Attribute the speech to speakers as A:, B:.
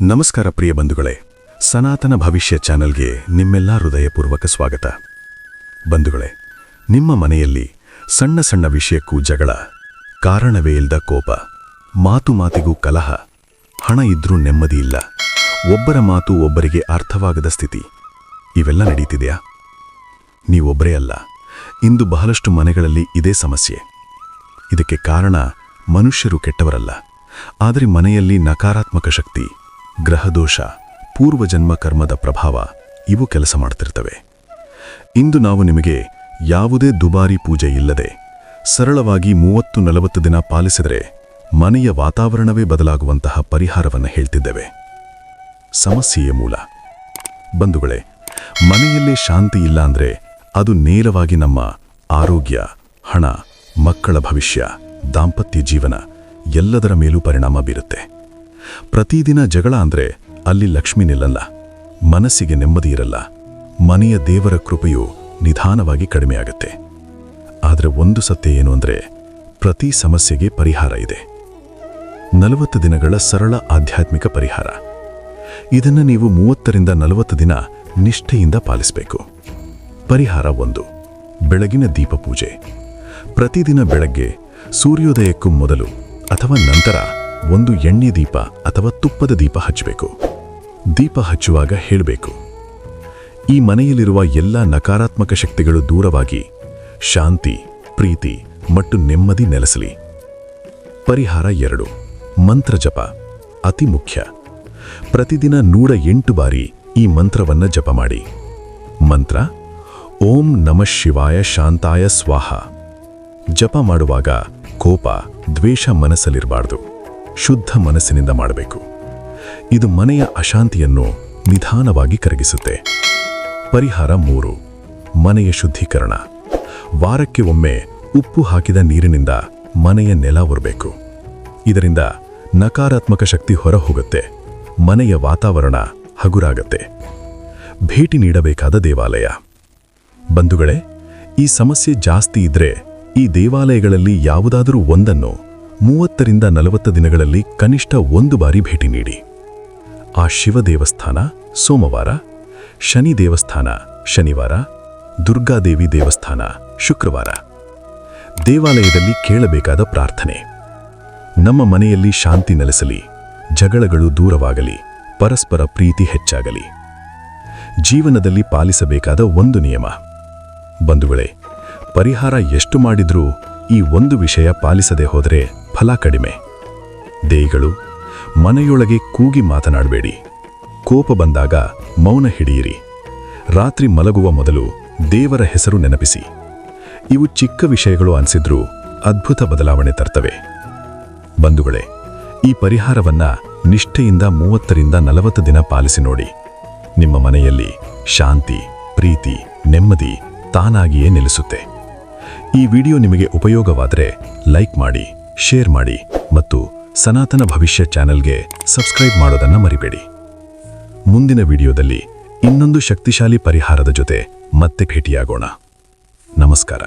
A: ನಮಸ್ಕಾರ ಪ್ರಿಯ ಬಂಧುಗಳೇ, ಸನಾತನ ಭವಿಷ್ಯ ಚಾನೆಲ್ಗೆ ನಿಮ್ಮೆಲ್ಲ ಹೃದಯಪೂರ್ವಕ ಸ್ವಾಗತ. ಬಂಧುಗಳೇ, ನಿಮ್ಮ ಮನೆಯಲ್ಲಿ ಸಣ್ಣ ಸಣ್ಣ ವಿಷಯಕ್ಕೂ ಜಗಳ, ಕಾರಣವೇ ಇಲ್ಲದ ಕೋಪ, ಮಾತು ಮಾತಿಗೂ ಕಲಹ, ಹಣ ಇದ್ರೂ ನೆಮ್ಮದಿ ಇಲ್ಲ, ಒಬ್ಬರ ಮಾತು ಒಬ್ಬರಿಗೆ ಅರ್ಥವಾಗದ ಸ್ಥಿತಿ, ಇವೆಲ್ಲ ನಡೀತಿದೆಯಾ? ನೀವೊಬ್ಬರೇ ಅಲ್ಲ, ಇಂದು ಬಹಳಷ್ಟು ಮನೆಗಳಲ್ಲಿ ಇದೇ ಸಮಸ್ಯೆ. ಇದಕ್ಕೆ ಕಾರಣ ಮನುಷ್ಯರು ಕೆಟ್ಟವರಲ್ಲ, ಆದರೆ ಮನೆಯಲ್ಲಿ ನಕಾರಾತ್ಮಕ ಶಕ್ತಿ ಗ್ರಹದೋಷ, ಪೂರ್ವಜನ್ಮ ಕರ್ಮದ ಪ್ರಭಾವ ಇವು ಕೆಲಸ ಮಾಡ್ತಿರ್ತವೆ. ಇಂದು ನಾವು ನಿಮಗೆ ಯಾವುದೇ ದುಬಾರಿ ಪೂಜೆ ಇಲ್ಲದೆ ಸರಳವಾಗಿ ಮೂವತ್ತು ನಲವತ್ತು ದಿನ ಪಾಲಿಸಿದರೆ ಮನೆಯ ವಾತಾವರಣವೇ ಬದಲಾಗುವಂತಹ ಪರಿಹಾರವನ್ನು ಹೇಳ್ತಿದ್ದೇವೆ. ಸಮಸ್ಯೆಯ ಮೂಲ. ಬಂಧುಗಳೇ, ಮನೆಯಲ್ಲೇ ಶಾಂತಿ ಇಲ್ಲ ಅಂದ್ರೆ ಅದು ನೇರವಾಗಿ ನಮ್ಮ ಆರೋಗ್ಯ, ಹಣ, ಮಕ್ಕಳ ಭವಿಷ್ಯ, ದಾಂಪತ್ಯ ಜೀವನ ಎಲ್ಲದರ ಮೇಲೂ ಪರಿಣಾಮ ಬೀರುತ್ತೆ. ಪ್ರತಿದಿನ ಜಗಳ ಅಂದ್ರೆ ಅಲ್ಲಿ ಲಕ್ಷ್ಮಿ ನಿಲ್ಲಲ್ಲ, ಮನಸ್ಸಿಗೆ ನೆಮ್ಮದಿ ಇರಲ್ಲ, ಮನೆಯ ದೇವರ ಕೃಪೆಯು ನಿಧಾನವಾಗಿ ಕಡಿಮೆಯಾಗುತ್ತೆ ಆದರೆ ಒಂದು ಸತ್ಯ ಏನು ಅಂದ್ರೆ ಪ್ರತಿ ಸಮಸ್ಯೆಗೆ ಪರಿಹಾರ ಇದೆ. ನಲವತ್ತು ದಿನಗಳ ಸರಳ ಆಧ್ಯಾತ್ಮಿಕ ಪರಿಹಾರ. ಇದನ್ನು ನೀವು ಮೂವತ್ತರಿಂದ ನಲವತ್ತು ದಿನ ನಿಷ್ಠೆಯಿಂದ ಪಾಲಿಸಬೇಕು. ಪರಿಹಾರ ಒಂದು, ಬೆಳಗಿನ ದೀಪ ಪೂಜೆ. ಪ್ರತಿದಿನ ಬೆಳಗ್ಗೆ ಸೂರ್ಯೋದಯಕ್ಕೂ ಮೊದಲು ಅಥವಾ ನಂತರ ಒಂದು ಎಣ್ಣೆ ದೀಪ ಅಥವಾ ತುಪ್ಪದ ದೀಪ ಹಚ್ಚಬೇಕು. ದೀಪ ಹಚ್ಚುವಾಗ ಹೇಳಬೇಕು. ಈ ಮನೆಯಲ್ಲಿರುವ ಎಲ್ಲ ನಕಾರಾತ್ಮಕ ಶಕ್ತಿಗಳು ದೂರವಾಗಿ ಶಾಂತಿ, ಪ್ರೀತಿ ಮತ್ತು ನೆಮ್ಮದಿ ನೆಲೆಸಲಿ. ಪರಿಹಾರ ಎರಡು. ಮಂತ್ರ ಜಪ. ಅತಿ ಮುಖ್ಯ. ಪ್ರತಿದಿನ ನೂರ ಎಂಟು ಬಾರಿ ಈ ಮಂತ್ರವನ್ನ ಜಪ ಮಾಡಿ. ಮಂತ್ರ, ಓಂ ನಮಃ ಶಿವಾಯ ಶಾಂತಾಯ ಸ್ವಾಹ. ಜಪ ಮಾಡುವಾಗ ಕೋಪ, ದ್ವೇಷ ಮನಸ್ಸಲ್ಲಿರಬಾರ್ದು. ಶುದ್ಧ ಮನಸ್ಸಿನಿಂದ ಮಾಡಬೇಕು. ಇದು ಮನೆಯ ಅಶಾಂತಿಯನ್ನು ನಿಧಾನವಾಗಿ ಕರಗಿಸುತ್ತೆ. ಪರಿಹಾರ ಮೂರು, ಮನೆಯ ಶುದ್ಧೀಕರಣ. ವಾರಕ್ಕೆ ಒಮ್ಮೆ ಉಪ್ಪು ಹಾಕಿದ ನೀರಿನಿಂದ ಮನೆಯ ನೆಲ ಉರಬೇಕು ಇದರಿಂದ ನಕಾರಾತ್ಮಕ ಶಕ್ತಿ ಹೊರಹೋಗುತ್ತೆ. ಮನೆಯ ವಾತಾವರಣ ಹಗುರಾಗತ್ತೆ. ಭೇಟಿ ನೀಡಬೇಕಾದ ದೇವಾಲಯ. ಬಂಧುಗಳೇ, ಈ ಸಮಸ್ಯೆ ಜಾಸ್ತಿ ಇದ್ರೆ ಈ ದೇವಾಲಯಗಳಲ್ಲಿ ಯಾವುದಾದರೂ ಒಂದನ್ನು ಮೂವತ್ತರಿಂದ ನಲವತ್ತು ದಿನಗಳಲ್ಲಿ ಕನಿಷ್ಠ ಒಂದು ಬಾರಿ ಭೇಟಿ ನೀಡಿ. ಆ ಶಿವ ದೇವಸ್ಥಾನ ಸೋಮವಾರ, ಶನಿ ದೇವಸ್ಥಾನ ಶನಿವಾರ ದುರ್ಗಾದೇವಿ ದೇವಸ್ಥಾನ ಶುಕ್ರವಾರ. ದೇವಾಲಯದಲ್ಲಿ ಕೇಳಬೇಕಾದ ಪ್ರಾರ್ಥನೆ. ನಮ್ಮ ಮನೆಯಲ್ಲಿ ಶಾಂತಿ ನೆಲೆಸಲಿ, ಜಗಳಗಳು ದೂರವಾಗಲಿ, ಪರಸ್ಪರ ಪ್ರೀತಿ ಹೆಚ್ಚಾಗಲಿ. ಜೀವನದಲ್ಲಿ ಪಾಲಿಸಬೇಕಾದ ಒಂದು ನಿಯಮ. ಬಂಧುಗಳೇ, ಪರಿಹಾರ ಎಷ್ಟು ಮಾಡಿದ್ರೂ ಈ ಒಂದು ವಿಷಯ ಪಾಲಿಸದೆ ಹೋದರೆ ಫಲ ಕಡಿಮೆ. ದೇಹಿಗಳು, ಮನೆಯೊಳಗೆ ಕೂಗಿ ಮಾತನಾಡಬೇಡಿ. ಕೋಪ ಬಂದಾಗ ಮೌನ ಹಿಡಿಯಿರಿ. ರಾತ್ರಿ ಮಲಗುವ ಮೊದಲು ದೇವರ ಹೆಸರು ನೆನಪಿಸಿ. ಇವು ಚಿಕ್ಕ ವಿಷಯಗಳು ಅನಿಸಿದ್ರೂ ಅದ್ಭುತ ಬದಲಾವಣೆ ತರ್ತವೆ. ಬಂಧುಗಳೇ, ಈ ಪರಿಹಾರವನ್ನ ನಿಷ್ಠೆಯಿಂದ ಮೂವತ್ತರಿಂದ ನಲವತ್ತು ದಿನ ಪಾಲಿಸಿ ನೋಡಿ. ನಿಮ್ಮ ಮನೆಯಲ್ಲಿ ಶಾಂತಿ, ಪ್ರೀತಿ, ನೆಮ್ಮದಿ ತಾನಾಗಿಯೇ ನೆಲೆಸುತ್ತೆ. ಈ ವಿಡಿಯೋ ನಿಮಗೆ ಉಪಯೋಗವಾದರೆ ಲೈಕ್ ಮಾಡಿ, ಶೇರ್ ಮಾಡಿ ಮತ್ತು ಸನಾತನ ಭವಿಷ್ಯ ಚಾನೆಲ್ಗೆ ಸಬ್ಸ್ಕ್ರೈಬ್ ಮಾಡೋದನ್ನ ಮರಿಬೇಡಿ. ಮುಂದಿನ ವಿಡಿಯೋದಲ್ಲಿ ಇನ್ನೊಂದು ಶಕ್ತಿಶಾಲಿ ಪರಿಹಾರದ ಜೊತೆ ಮತ್ತೆ ಭೇಟಿಯಾಗೋಣ. ನಮಸ್ಕಾರ.